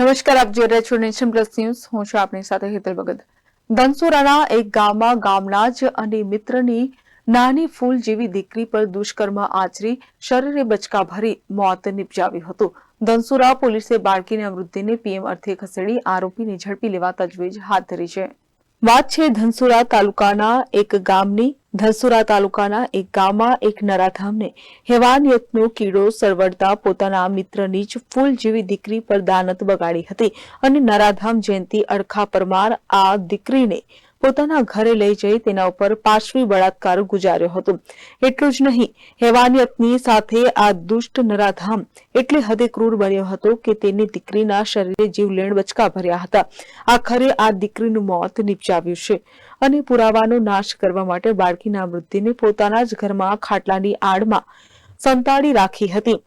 નમસ્કાર, આપ જોઈ રહ્યા છો નેશન પ્લસ ન્યૂઝ. હું છું આપની સાથે હેતલ ભગત. ધનસુરાના એક ગામમાં ગામના જ અને મિત્રની નાની ફૂલ જેવી દીકરી પર દુષ્કર્મ આચરી શરીરે બચકા ભરી મોત નિપજાવ્યું હતું. ધનસુરા પોલીસે બાળકીની મૃતદેહને પીએમ અર્થે ખસેડી આરોપીને ઝડપી લેવા તજવીજ હાથ ધરી છે. વાત છે ધનસુરા તાલુકાના એક ગામની, ધનસુરા તાલુકાના એક ગામમાં એક નરાધામને હેવાનિયતનો કીડો સરવડતા પોતાના મિત્રની જ ફૂલ જેવી દીકરી પર દાનત બગાડી હતી અને નરાધામ જયંતિ અડખા પરમાર આ દીકરીને પોતાના ઘરે લઈ જઈ તેના ઉપર પાશવી બળાત્કાર ગુજાર્યો હતો. એટલું જ નહીં, હેવાનિયતની સાથે આ દુષ્ટ નરાધામ એટલી હદે ક્રૂર બન્યો હતો કે તેની દીકરીના શરીરે જીવલેણ બચકા ભર્યા હતા. આખરે આ દીકરીનું મોત નિપજાવ્યું છે અને પુરાવાનો નાશ કરવા માટે બાળકીના મૃત્યુને પોતાના જ ઘરમાં ખાટલાની આડમાં સંતાડી રાખી હતી.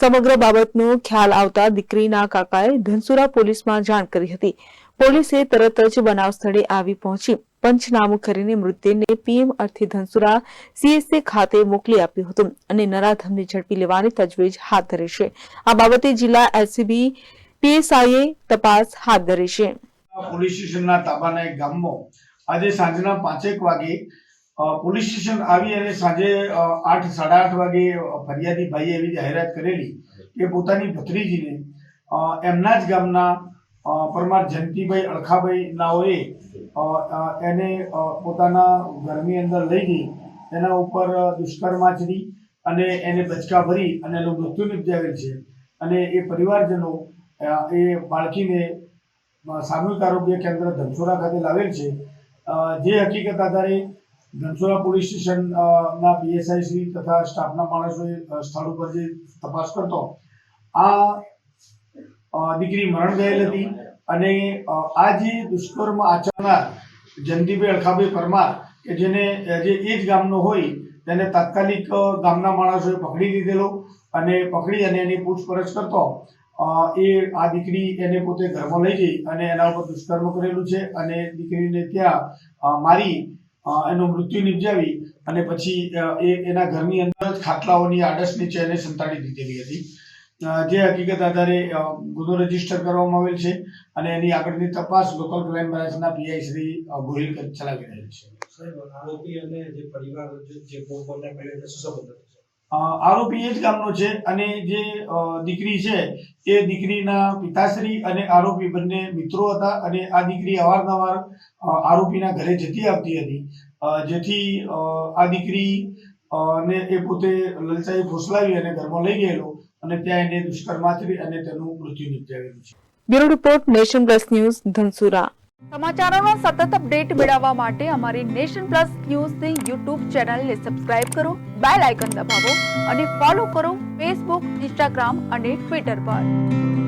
સમગ્ર બાબતનો ખ્યાલ આવતા દીકરીના કાકાએ ધનસુરા પોલીસમાં જાણ કરી હતી. પોલીસે તરત જ બનાવ સ્થળે આવી પહોંચી પંચનામું કરીને મૃતદેહને પીએમ અર્થે ધનસુરા સીએસએ ખાતે મોકલી આપ્યું હતું અને નરાધમને ઝડપી લેવાની તજવીજ હાથ ધરી છે. આ બાબતે જિલ્લા એલસીબી પીએસઆઈએ તપાસ હાથ ધરી છે. પોલીસ સ્ટેશનના તાબાના એક ગામમાં આજે સાંજના પાંચેક વાગે પોલીસ સ્ટેશન આવી અને સાંજે આઠ, સાડા આઠ વાગે ફરિયાદી ભાઈએ એવી જાહેરાત કરેલી કે પોતાની ભત્રીજીને એમના જ ગામના પરમાર જયંતિભાઈ અળખાભાઈ નાઓએ એને પોતાના ઘરની અંદર લઈ ગઈ, એના ઉપર દુષ્કર્મ આચરી અને એને બચકા ભરી અને એનું મૃત્યુ નિપજાવેલ છે. અને એ પરિવારજનો એ બાળકીને સામૂહિક આરોગ્ય કેન્દ્ર ધનસુરા ખાતે લાવેલ છે. જે હકીકત આધારે ધનસુરા પોલીસ સ્ટેશન ના પીએસઆઈ શ્રી તથા સ્ટાફના માણસોએ સ્થળ ઉપર જે તપાસ કરતો, આ દીકરી મરણ ગયેલ હતી. અને આ જે દુષ્કર્મ આચરનાર જંદીભાઈ અળખાભાઈ પરમાર, કે જેને જે એ જ ગામનો હોય, તેને તાત્કાલિક ગામના માણસોએ પકડી લીધેલો અને પકડી અને એની પૂછપરછ કરતો એ આ દીકરી એને પોતે ઘરમાં લઈ જઈ અને એના ઉપર દુષ્કર્મ કરેલું છે અને દીકરીને ત્યાં મારી એનું મૃત્યુ નિપજાવી અને પછી એ એના ઘરની અંદર જ ખાટલાઓની આડસ નીચે એને સંતાડી દીધેલી હતી. જે હકીકત આધારે ગુનો રજિસ્ટર કરવામાં આવેલ છે અને એની આગળની તપાસ લોકલ ક્રાઇમ બ્રાન્ચના પીઆઈ શ્રી ગોહિલ ચલાવી રહેલ છે. આરોપી અને જે પરિવાર જે- આરોપી એ જ ગામનો છે અને જે દીકરી છે એ દીકરીના પિતાશ્રી અને આરોપી બંને મિત્રો હતા અને આ દીકરી અવારનવાર આરોપીના ઘરે જતી આવતી હતી. જેથી આ દીકરી ને એ પોતે લલચાઈ ફોસલાવી અને ઘરમાં લઈ ગયેલો. અને ત્યાં એને દુષ્કર્મ આચરી અને તેનું મૃત્યુ નિપજાવેલું છે. Bureau report nation plus news Dhansura. સમાચારોનો સતત અપડેટ મેળવવા માટે અમારી નેશન પ્લસ ન્યૂઝની યુટ્યુબ ચેનલને સબસ્ક્રાઇબ કરો બેલ આઇકન દબાવો અને ફોલો કરો ફેસબુક ઇન્સ્ટાગ્રામ અને ટ્વિટર પર.